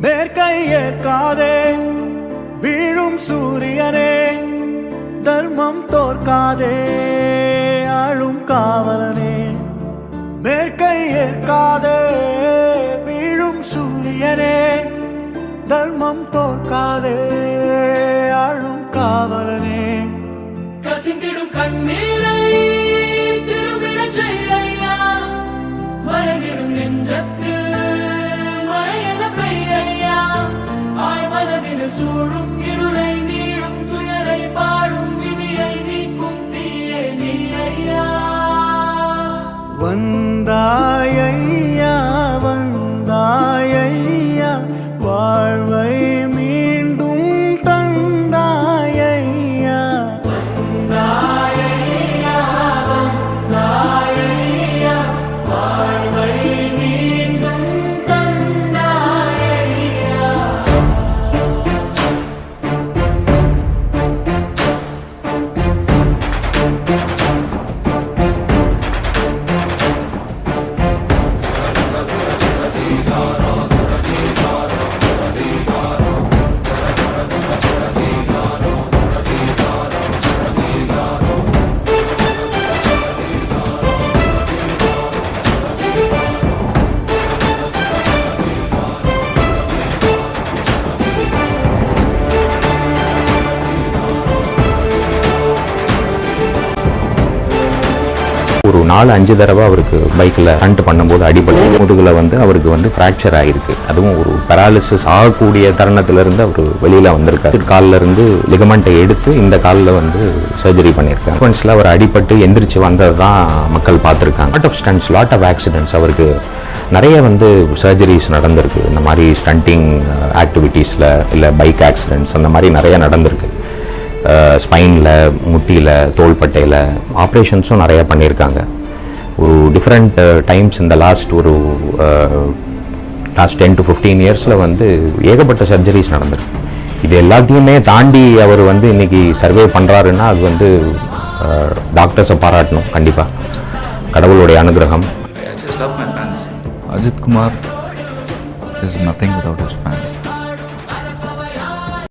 மேற்கை ஏற்காதே வீழும் சூரியனே தர்மம் தோற்காதே ஆளும் காவலனே. மேற்கை ஏற்காதே சூழும் இருளை நீளும் துயரை பாடும் விதியை நீக்கும் தீயே நீ ஐயா வந்தாயையா வந்த ஒரு நாலு அஞ்சு தடவை அவருக்கு பைக்கில் ஃப்ரண்ட் பண்ணும்போது அடிபட்டு முதுகில் வந்து அவருக்கு வந்து ஃப்ராக்சர் ஆகிருக்கு அதுவும் ஒரு பெராலிசிஸ் ஆகக்கூடிய தருணத்திலிருந்து அவர் வெளியில் வந்திருக்காரு. காலில் இருந்து லிகமெண்ட்டை எடுத்து இந்த காலில் வந்து சர்ஜரி பண்ணியிருக்காங்க சீக்வன்ஸில் அவர் அடிபட்டு எந்திரிச்சு வந்தது தான் மக்கள் பார்த்துருக்காங்க. Lot of stunts lot of accidents அவருக்கு நிறைய வந்து சர்ஜரிஸ் நடந்திருக்கு. இந்த மாதிரி ஸ்டண்டிங் ஆக்டிவிட்டீஸில் இல்லை பைக் ஆக்சிடென்ட்ஸ் அந்த மாதிரி நிறைய நடந்திருக்கு. ஸ்பைனில் முட்டியில் தோள்பட்டையில் ஆப்ரேஷன்ஸும் நிறைய பண்ணியிருக்காங்க. ஒரு டிஃப்ரெண்ட் டைம்ஸ் இந்த லாஸ்ட் ஒரு லாஸ்ட் டென் டு ஃபிஃப்டீன் இயர்ஸில் வந்து ஏகப்பட்ட சர்ஜரிஸ் நடந்திருக்கு. இது எல்லாத்தையுமே தாண்டி அவர் வந்து இன்னைக்கு சர்வே பண்ணுறாருன்னா அது வந்து டாக்டர்ஸை பாராட்டணும் கண்டிப்பாக கடவுளுடைய அனுகிரகம். I just love my fans. Ajit Kumar